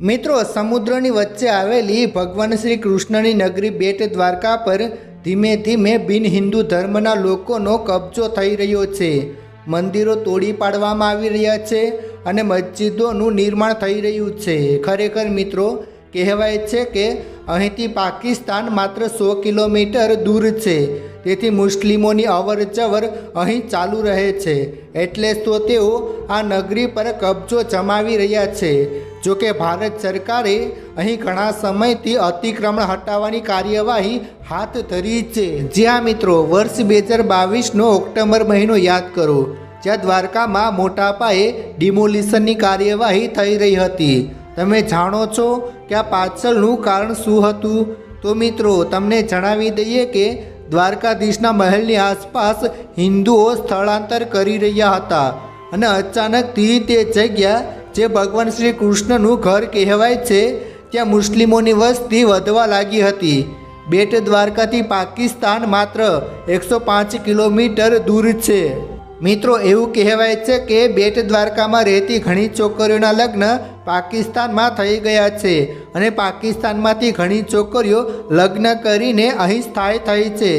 મિત્રો, સમુદ્રની વચ્ચે આવેલી ભગવાન શ્રી કૃષ્ણની નગરી બેટ દ્વારકા પર ધીમે ધીમે બિન હિન્દુ ધર્મના લોકોનો કબજો થઈ રહ્યો છે. મંદિરો તોડી પાડવામાં આવી રહ્યા છે અને મસ્જિદોનું નિર્માણ થઈ રહ્યું છે. ખરેખર મિત્રો, કહેવાય છે કે અહીંથી પાકિસ્તાન માત્ર સો કિલોમીટર દૂર છે. તેથી મુસ્લિમોની અવર જવર અહીં ચાલુ રહે છે. એટલે તો તેઓ આ નગરી પર કબજો જમાવી રહ્યા છે. જો કે ભારત સરકારે અહીં ઘણા સમયથી અતિક્રમણ હટાવવાની કાર્યવાહી હાથ ધરી છે. જ્યાં મિત્રો, વર્ષ બે હજાર બાવીસનો ઓક્ટોબર મહિનો યાદ કરો, જ્યાં દ્વારકામાં મોટા પાયે ડિમોલિશનની કાર્યવાહી થઈ રહી હતી. તમે જાણો છો કે આ પાછળનું કારણ શું હતું? તો મિત્રો, તમને જણાવી દઈએ કે દ્વારકાધીશના મહેલની આસપાસ હિન્દુઓ સ્થળાંતર કરી રહ્યા હતા અને અચાનકથી તે જગ્યા જે ભગવાન શ્રી કૃષ્ણનું ઘર કહેવાય છે, ત્યાં મુસ્લિમોની વસ્તી વધવા લાગી હતી. બેટ દ્વારકાથી પાકિસ્તાન માત્ર એકસો પાંચ કિલોમીટર દૂર છે. મિત્રો, એવું કહેવાય છે કે બેટ દ્વારકામાં રહેતી ઘણી છોકરીઓના લગ્ન પાકિસ્તાનમાં થઈ ગયા છે અને પાકિસ્તાનમાંથી ઘણી છોકરીઓ લગ્ન કરીને અહીં સ્થાયી થઈ છે.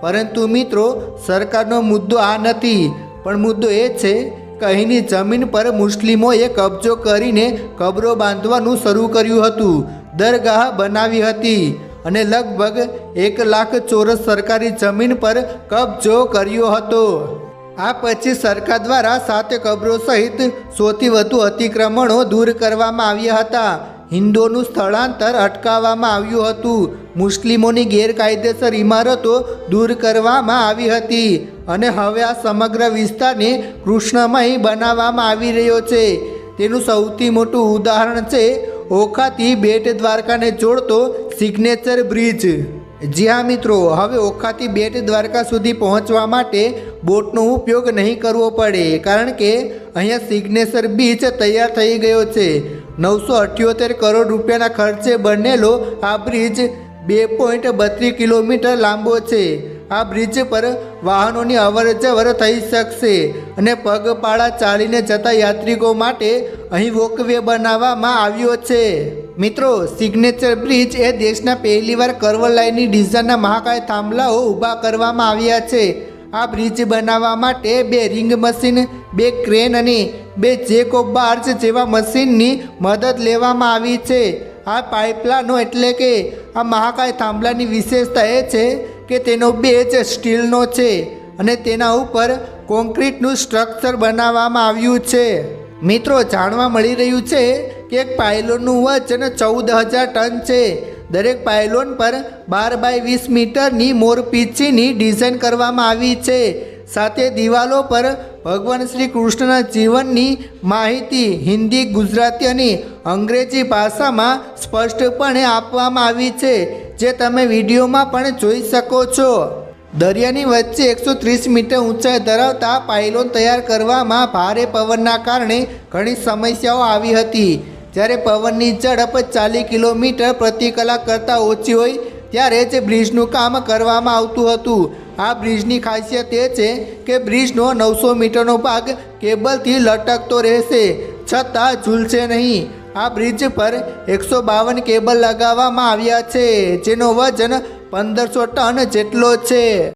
પરંતુ મિત્રો, સરકારનો મુદ્દો આ નથી. પણ મુદ્દો એ છે કે અહીંની જમીન પર મુસ્લિમોએ કબજો કરીને કબરો બાંધવાનું શરૂ કર્યું હતું. દરગાહ બનાવી હતી અને લગભગ એક લાખ ચોરસ સરકારી જમીન પર કબજો કર્યો હતો. આ પછી સરકાર દ્વારા સાત કબરો સહિત સૌથી વધુ અતિક્રમણો દૂર કરવામાં આવ્યા હતા. હિન્દુઓનું સ્થળાંતર અટકાવવામાં આવ્યું હતું. મુસ્લિમોની ગેરકાયદેસર ઇમારતો દૂર કરવામાં આવી હતી. અને હવે આ સમગ્ર વિસ્તારને કૃષ્ણમય બનાવવામાં આવી રહ્યો છે. તેનું સૌથી મોટું ઉદાહરણ છે, ઓખાથી બેટ દ્વારકાને જોડતો સિગ્નેચર બ્રિજ. જી હા મિત્રો, હવે ઓખાથી બેટ દ્વારકા સુધી પહોંચવા માટે બોટનો ઉપયોગ નહીં કરવો પડે, કારણ કે અહીંયા સિગ્નેચર બીચ તૈયાર થઈ ગયો છે. નવસો અઠ્યોતેર કરોડ રૂપિયાના ખર્ચે બનેલો આ બ્રિજ બે પોઈન્ટ બત્રીસ કિલોમીટર લાંબો છે. આ બ્રિજ પર વાહનોની અવર જવર થઈ શકશે અને પગપાળા ચાલીને જતા યાત્રિકો માટે અહીં વોકવે બનાવવામાં આવ્યો છે. મિત્રો સિગ્નેચર બ્રિજ એ દેશના પહેલીવાર કર્વ લાઇનની ડિઝાઇનના મહાકાય થાંભલાઓ ઊભા કરવામાં આવ્યા છે. આ બ્રિજ બનાવવા માટે બે રિંગ મશીન બે ક્રેન અને બે જેકો બાર્જ જેવા મશીનની મદદ લેવામાં આવી છે. આ પાઇપલાઇનો એટલે કે આ મહાકાય થાંભલાની વિશેષતા એ છે કે તેનો બેચ સ્ટીલનો છે અને તેના ઉપર કોન્ક્રીટનું સ્ટ્રક્ચર બનાવવામાં આવ્યું છે. મિત્રો, જાણવા મળી રહ્યું છે કે એક પાયલોનનું વજન ચૌદ હજાર ટન છે. દરેક પાયલોન પર બાર બાય વીસ મીટરની મોરપીંછીની ડિઝાઇન કરવામાં આવી છે. સાથે દિવાલો પર ભગવાન શ્રી કૃષ્ણના જીવનની માહિતી હિન્દી, ગુજરાતી અને અંગ્રેજી ભાષામાં સ્પષ્ટપણે આપવામાં આવી છે. જે તમે વિડીયોમાં પણ જોઈ શકો છો. દરિયાની વચ્ચે એકસો ત્રીસ મીટર ઊંચાઈ ધરાવતા પાયલોન તૈયાર કરવામાં ભારે પવનના કારણે ઘણી સમસ્યાઓ આવી હતી. જ્યારે પવનની ઝડપ ચાલીસ કિલોમીટર પ્રતિ કલાક કરતાં ઓછી હોય ત્યારે જ બ્રિજનું કામ કરવામાં આવતું હતું. આ બ્રિજની ખાસિયત એ છે કે બ્રિજનો નવસો મીટરનો ભાગ કેબલથી લટકતો રહેશે, છતાં ઝૂલશે નહીં. આ બ્રિજ પર એકસો બાવન કેબલ લગાવવામાં આવ્યા છે, જેનો વજન પંદરસો ટન જેટલો છે.